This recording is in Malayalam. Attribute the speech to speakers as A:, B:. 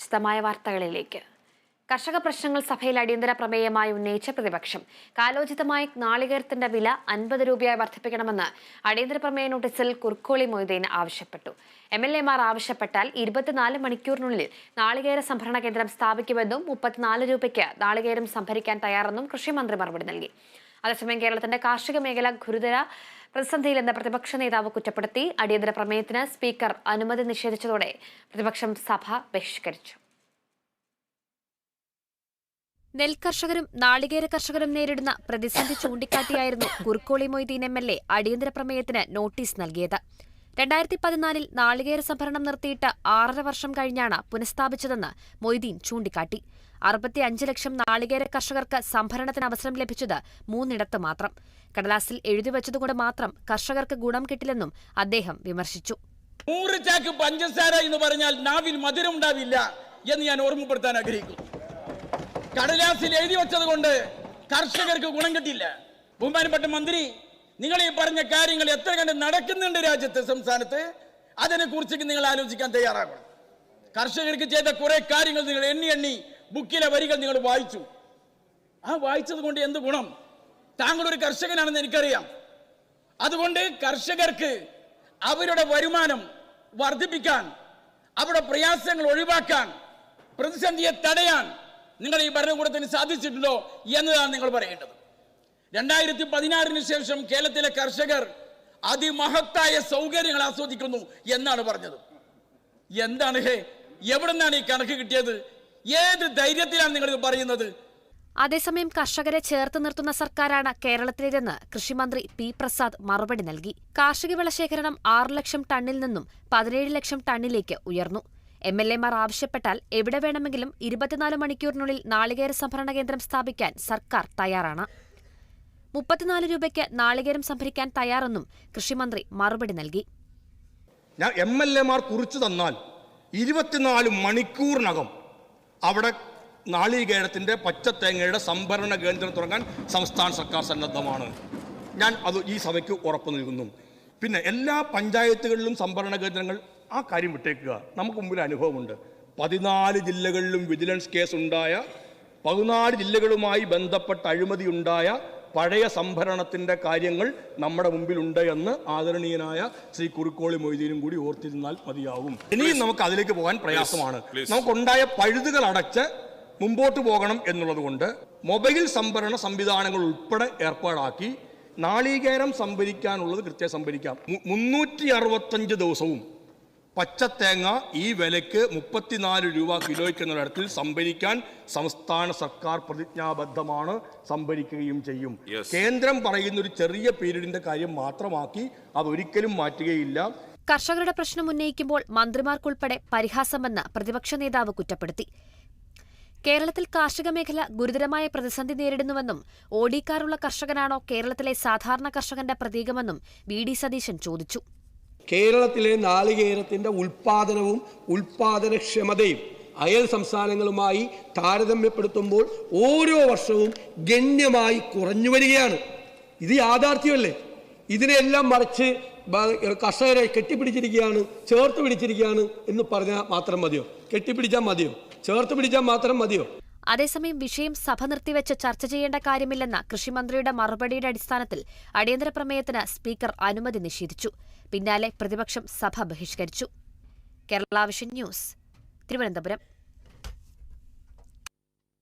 A: വിശദമായ വാർത്തകളിലേക്ക്. കർഷക പ്രശ്നങ്ങൾ സഭയിൽ അടിയന്തര പ്രമേയമായി ഉന്നയിച്ച പ്രതിപക്ഷം കാലോചിതമായി നാളികേരത്തിന്റെ വില അൻപത് രൂപയായി വർദ്ധിപ്പിക്കണമെന്ന് അടിയന്തര പ്രമേയ നോട്ടീസിൽ കുർക്കോളി മൊയ്തീൻ ആവശ്യപ്പെട്ടു. എം എൽ എമാർ ആവശ്യപ്പെട്ടാൽ ഇരുപത്തിനാല് മണിക്കൂറിനുള്ളിൽ നാളികേര സംഭരണ കേന്ദ്രം സ്ഥാപിക്കുമെന്നും മുപ്പത്തിനാല് രൂപയ്ക്ക് നാളികേരം സംഭരിക്കാൻ തയ്യാറെന്നും കൃഷിമന്ത്രി മറുപടി നൽകി. അതേസമയം കേരളത്തിന്റെ കാർഷിക മേഖല ഗുരുതര പ്രതിസന്ധിയിലെന്ന് പ്രതിപക്ഷ നേതാവ് കുറ്റപ്പെടുത്തി. അടിയന്തര പ്രമേയത്തിന് സ്പീക്കർ അനുമതി നിഷേധിച്ചതോടെ പ്രതിപക്ഷം സഭ ബഹിഷ്കരിച്ചു. നെൽകർഷകരും നാളികേര കർഷകരും നേരിടുന്ന പ്രതിസന്ധി ചൂണ്ടിക്കാട്ടിയായിരുന്നു Kurukkoli Moideen M L A അടിയന്തര പ്രമേയത്തിന് നോട്ടീസ് നൽകിയത്. രണ്ടായിരത്തി പതിനാലിൽ നാളികേര സംഭരണം നിർത്തിയിട്ട് ആറര വർഷം കഴിഞ്ഞാണ് പുനഃസ്ഥാപിച്ചതെന്ന് മൊയ്തീൻ ചൂണ്ടിക്കാട്ടി. അറുപത്തിയഞ്ച് ലക്ഷം നാളികേര കർഷകർക്ക് സംഭരണത്തിന് അവസരം ലഭിച്ചത് മൂന്നിടത്ത് മാത്രം. കടലാസിൽ എഴുതിവച്ചതുകൊണ്ട് മാത്രം കർഷകർക്ക് ഗുണം കിട്ടില്ലെന്നും അദ്ദേഹം വിമർശിച്ചു.
B: നൂറ് ചാക്ക് പഞ്ചസാര എന്ന് പറഞ്ഞാൽ നാവിൽ മധുരം ഉണ്ടാവില്ല എന്ന് ഞാൻ ഓർമ്മപ്പെടുത്താൻ ആഗ്രഹിക്കുന്നു. കടലാസിൽ എഴുതി വെച്ചത് കൊണ്ട് കർഷകർക്ക് ഗുണം കിട്ടില്ല ബഹുമാനപ്പെട്ട മന്ത്രി നിങ്ങൾ ഈ പറഞ്ഞ കാര്യങ്ങൾ എത്ര കണ്ട് നടക്കുന്നുണ്ട് രാജ്യത്ത് സംസ്ഥാനത്ത്? അതിനെ കുറിച്ചൊക്കെ നിങ്ങൾ ആലോചിക്കാൻ തയ്യാറാകണം. കർഷകർക്ക് ചെയ്ത കുറെ കാര്യങ്ങൾ നിങ്ങൾ എണ്ണി എണ്ണി ബുക്കിലെ വരികൾ നിങ്ങൾ വായിച്ചു. ആ വായിച്ചത് കൊണ്ട് എന്ത് ഗുണം? താങ്കൾ ഒരു കർഷകനാണെന്ന് എനിക്കറിയാം. അതുകൊണ്ട് കർഷകർക്ക് അവരുടെ വരുമാനം വർദ്ധിപ്പിക്കാൻ അവരുടെ പ്രയാസങ്ങൾ ഒഴിവാക്കാൻ പ്രതിസന്ധിയെ തടയാൻ നിങ്ങൾ ഈ ഭരണകൂടത്തിന് സാധിച്ചിട്ടുണ്ടോ എന്നതാണ് നിങ്ങൾ പറയേണ്ടത്. രണ്ടായിരത്തി പതിനാറിന് ശേഷം കേരളത്തിലെ കർഷകർ അതിമഹത്തായ സൗകര്യങ്ങൾ ആസ്വദിക്കുന്നു എന്നാണ് പറഞ്ഞത്. എന്താണ് ഹേ എവിടെ നിന്നാണ് ഈ കണക്ക് കിട്ടിയത്? ഏത് ധൈര്യത്തിലാണ് നിങ്ങൾ ഇത് പറയുന്നത്?
A: അതേസമയം കർഷകരെ ചേർത്ത് നിർത്തുന്ന സർക്കാരാണ് കേരളത്തിലേതെന്ന് കൃഷിമന്ത്രി പി പ്രസാദ് മറുപടി നൽകി. കാർഷിക വിളശേഖരണം ആറ് ലക്ഷം ടണ്ണിൽ നിന്നും പതിനേഴ് ലക്ഷം ടണ്ണിലേക്ക് ഉയർന്നു. എം എൽ എമാർ ആവശ്യപ്പെട്ടാൽ എവിടെ വേണമെങ്കിലും ഇരുപത്തിനാല് മണിക്കൂറിനുള്ളിൽ നാളികേര സംഭരണ കേന്ദ്രം സ്ഥാപിക്കാൻ സർക്കാർ തയ്യാറാണ്. മുപ്പത്തിനാല് രൂപയ്ക്ക് നാളികേരം സംഭരിക്കാൻ തയ്യാറെന്നും കൃഷിമന്ത്രി മറുപടി നൽകി.
C: ഞാൻ എം എൽ എമാർ കുറിച്ചു തന്നാൽ ഇരുപത്തിനാല് മണിക്കൂറിനകം അവിടെ നാളികേരത്തിന്റെ പച്ചത്തേങ്ങയുടെ സംഭരണ കേന്ദ്രം തുടങ്ങാൻ സംസ്ഥാന സർക്കാർ സന്നദ്ധമാണ്. ഞാൻ അത് ഈ സഭയ്ക്ക് ഉറപ്പ് നൽകുന്നു. പിന്നെ എല്ലാ പഞ്ചായത്തുകളിലും സംഭരണ കേന്ദ്രങ്ങൾ ആ കാര്യം വിട്ടേക്കുക. നമുക്ക് മുമ്പിൽ അനുഭവമുണ്ട്. പതിനാല് ജില്ലകളിലും വിജിലൻസ് കേസ് ഉണ്ടായ പതിനാല് ജില്ലകളുമായി ബന്ധപ്പെട്ട അഴിമതി ഉണ്ടായ പഴയ സംഭരണത്തിന്റെ കാര്യങ്ങൾ നമ്മുടെ മുമ്പിലുണ്ട് എന്ന് ആദരണീയനായ ശ്രീ കുറുക്കോളി മൊയ്തീനും കൂടി ഓർത്തിരുന്നാൽ മതിയാവും. ഇനിയും നമുക്ക് അതിലേക്ക് പോകാൻ പ്രയാസമാണ്. നമുക്കുണ്ടായ പഴുതുകൾ അടച്ച് മുമ്പോട്ട് പോകണം എന്നുള്ളതുകൊണ്ട് മൊബൈൽ സംഭരണ സംവിധാനങ്ങൾ ഉൾപ്പെടെ ഏർപ്പാടാക്കി നാളികേരം സംഭരിക്കാനുള്ളത് കൃത്യം സംഭരിക്കാം. മുന്നൂറ്റി അറുപത്തഞ്ച് ദിവസവും പച്ചത്തേങ്ങ ഈ വിലയ്ക്ക് മുപ്പത്തിനാല് രൂപ കിലോയ്ക്ക് എന്ന തരത്തിൽ സംഭരിക്കാൻ സംസ്ഥാന സർക്കാർ പ്രതിജ്ഞാബദ്ധമാണ് സംഭരിക്കുകയും ചെയ്യും. കേന്ദ്രം പറയുന്ന ഒരു ചെറിയ പീരീഡിന്റെ കാര്യം മാത്രമാക്കി അതൊരിക്കലും മാറ്റുകയില്ല.
A: കർഷകരുടെ പ്രശ്നം ഉന്നയിക്കുമ്പോൾ മന്ത്രിമാർക്കുൾപ്പെടെ പരിഹാസമെന്ന് പ്രതിപക്ഷ നേതാവ് കുറ്റപ്പെടുത്തി. കേരളത്തിൽ കാർഷിക മേഖല ഗുരുതരമായ പ്രതിസന്ധി നേരിടുന്നുവെന്നും ഓടിക്കാറുള്ള കർഷകനാണോ കേരളത്തിലെ സാധാരണ കർഷകന്റെ പ്രതീകമെന്നും വി ഡി സതീശൻ ചോദിച്ചു.
D: കേരളത്തിലെ നാളികേരത്തിന്റെ ഉൽപാദനവും ഉൽപാദനക്ഷമതയും അയൽ സംസ്ഥാനങ്ങളുമായി താരതമ്യപ്പെടുത്തുമ്പോൾ ഓരോ വർഷവും ഗണ്യമായി കുറഞ്ഞു വരികയാണ്. ഇത് യാഥാർത്ഥ്യമല്ലേ? ഇതിനെല്ലാം മറിച്ച് കർഷകരെ കെട്ടിപ്പിടിച്ചിരിക്കുകയാണ് ചേർത്ത് പിടിച്ചിരിക്കുകയാണ് എന്ന് പറഞ്ഞാൽ മാത്രം മതിയോ? കെട്ടിപ്പിടിച്ചാൽ മതിയോ? ചേർത്ത് പിടിച്ചാൽ മാത്രം മതിയോ?
A: അതേസമയം വിഷയം സഭ നിർത്തിവെച്ച് ചർച്ച ചെയ്യേണ്ട കാര്യമില്ലെന്ന കൃഷിമന്ത്രിയുടെ മറുപടിയുടെ അടിസ്ഥാനത്തിൽ അടിയന്തര പ്രമേയത്തിന് സ്പീക്കർ അനുമതി നിഷേധിച്ചു. പിന്നാലെ പ്രതിപക്ഷം സഭ ബഹിഷ്കരിച്ചു. Kerala Vision News Thiruvananthapuram.